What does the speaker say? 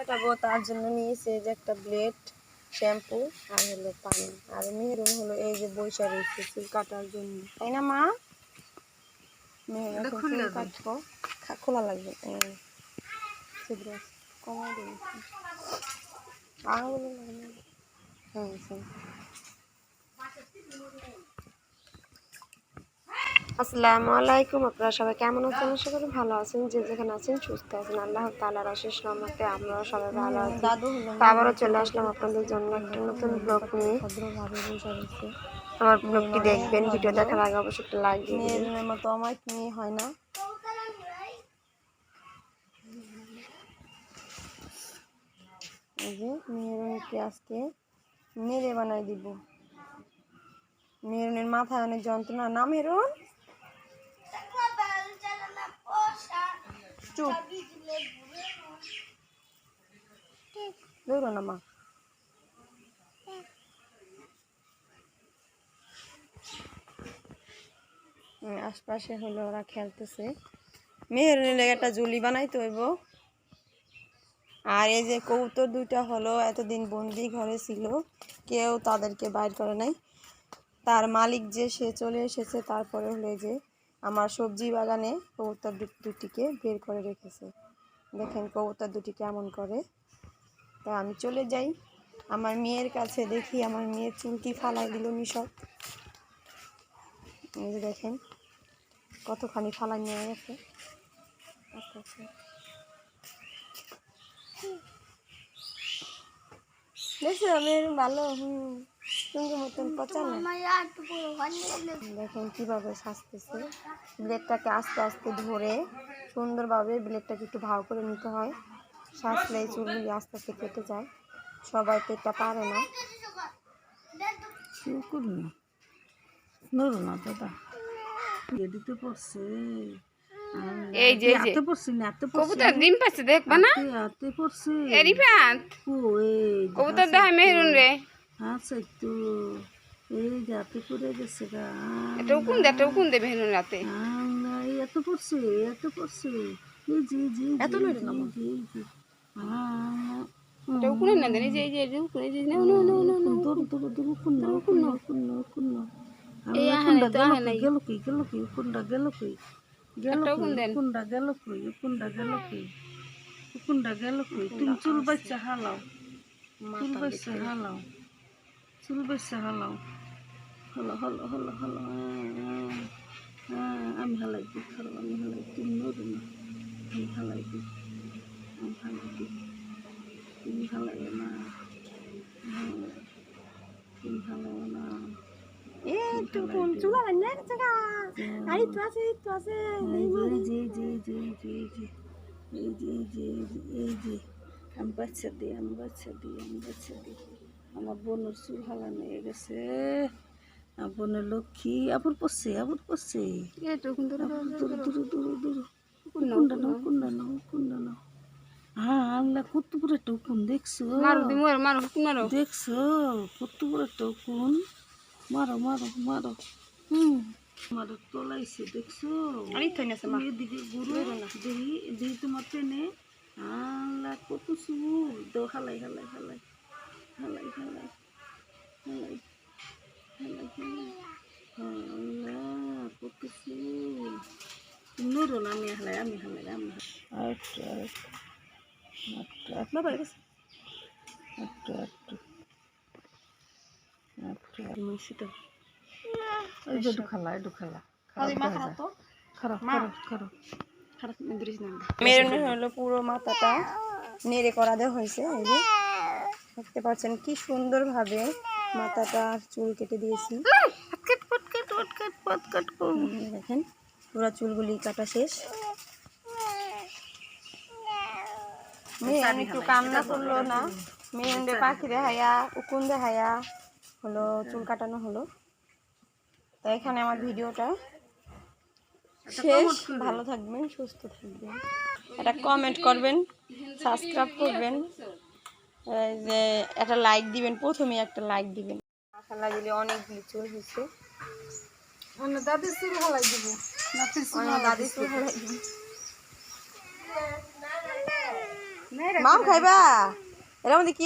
কাটাবো তার জন্য নিয়েছে যে একটা ব্লেড শ্যাম্পু আর হলো পানি। আর মেহরুন হলো এই যে বৈশা রয়েছে চুল কাটার জন্য। তাই না মা? চুল কাটবো। খোলা লাগবে। এই, কমাই আঙুলে হ্যাঁ হ্যাঁ আসসালামু আলাইকুম আপনারা সবাই কেমন আছেন? আশা করি ভালো আছেন যে যেখানে আছেন সুস্থ আছেন। আল্লাহ তাআলার অশেষ রহমতে আমরাও সবাই ভালো আছি। হ্যাঁ। আবারও চলে আসলাম আপনাদের জন্য একটা নতুন ব্লগ নিয়ে। বসে রয়েছে। আমার ব্লগটি দেখবেন ভিডিও দেখার আগে অবশ্যই একটা লাইক মেয়ের মতো আমার কি হয় না। এই যে মেহরুনকে আজকে মেরে বানাই দিব। মেহরুনের মাথায় অনেক যন্ত্রণা। না মেহরুন দৌড়ো না মা আশপাশে হলো ওরা খেলতেছে। মেহরুনের লেগে একটা জুলি বানাইতে হইব। আর এই যে কবুতর দুইটা হলো, এতদিন বন্দি ঘরে ছিল, কেউ তাদেরকে বাইর করে নাই। তার মালিক যে, সে চলে এসেছে, তারপরে হলো যে আমার সবজি বাগানে কবুতর দুটিকে বের করে রেখেছে। দেখেন কবুতর দুটি কেমন করে। তা আমি চলে যাই। আমার মেয়ের কাছে দেখি আমার মেয়ের চুলটি ফালাই দিল নিশব দেখেন, কতখানি ফালাই নিয়ে গেছে। ভালো দেখেন কীভাবে সাজতেছে। ব্লেডটাকে আস্তে আস্তে ধরে সুন্দরভাবে ব্লেডটাকে একটু ভাও করে নিতে হয়। সাজলে এই চুলগুলি আস্তে আস্তে কেটে যায়। সবাই তো এটা পারে না। শুরু করুন না নড়ো না দাদা এদিকে পড়ছে। এই যে, এই যে। এত পড়ছে এত পড়ছে। কবুতর ডিম পাচ্ছে দেখবা না? এত পড়ছে। এরিফাত ও এই কবুতর দেখা মেহরুন রে। আচ্ছা একটু এই পড়ে গেছে গা। এটা উকুন দে একটা উকুন দে মেহরুন রাতে? আল্লাহ, এই এত পড়ছে এত পড়ছে। এই যে জি এত নড়ে না। জি জি এটা উকুনে না দেন এই যে এই যে এই যে no no no no no দূর দূর দূর কুন্ন কুন্ন কুন্ন কুন্ন এই কুন্ডা তো গেল আহে নাই। কই, গেল কই গেল কই কুন্ডা গেল কই গেল। কুন্ডা গেল কই কুন্ডা গেল কই কুন্ডা গেল কই। তুমি চুল বাচ্চা হালাও চুল বাচ্চা হালাও চুল বাচ্চা হালাও। হলো হলো হলো হলো আমি হালাই দিই আমি হালাই তুমি নড়ো আমি হালাই দিই আমি হালাই ভালো না না জি জি জি বাচ্চা আমার বোনের চুল হয়ে গেছে আমার বোনের লক্ষ্মী আবার পড়ছে আবার পড়ছে দূর দূর দূর দূর কোনটা নাও কোনটা নাও আল্লাহ কত বড় একটা দেখছ? মারো দি মারো মারো মারো। দেখছ? কত বড় একটা মারো মারো মারো। হুম। মারো তোলাইছে দেখছ? আরে এদিকে ঘুরো দেখি দেখি তোমার ট্রেনে আল্লাহ কত সুর দো হালাই হালাই হালাই। হালাই হালাই। হালাই হালাই হালাই। আল্লাহ কত সুর আমি হালাই আমি হালাই আমি হালাই। আচ্ছা একটু হলো পুরো মাথাটা নেড়ে করাতে হয়েছে দেখতে পাচ্ছেন কি সুন্দরভাবে মাথাটা চুল কেটে দিয়েছি। দেখেন পুরো চুলগুলি কাটা শেষ। মেয়ে একটু কান্না করল না। মেয়ে পাখি দেখাইয়া উকুন দেখাইয়া হলো চুল কাটানো হলো। তো এখানে আমার ভিডিওটা শেষ। ভালো থাকবেন সুস্থ থাকবেন। একটা কমেন্ট করবেন সাবস্ক্রাইব করবেন। যে একটা লাইক দিবেন প্রথমে একটা লাইক দিবেন। লাগিলে অনেকগুলি চুল হয়েছে মানে দাদির চুল হালাই দিব। নাতির চুল দাদি চুল হালাই দিবেন মাম খাইবা? এর মধ্যে কি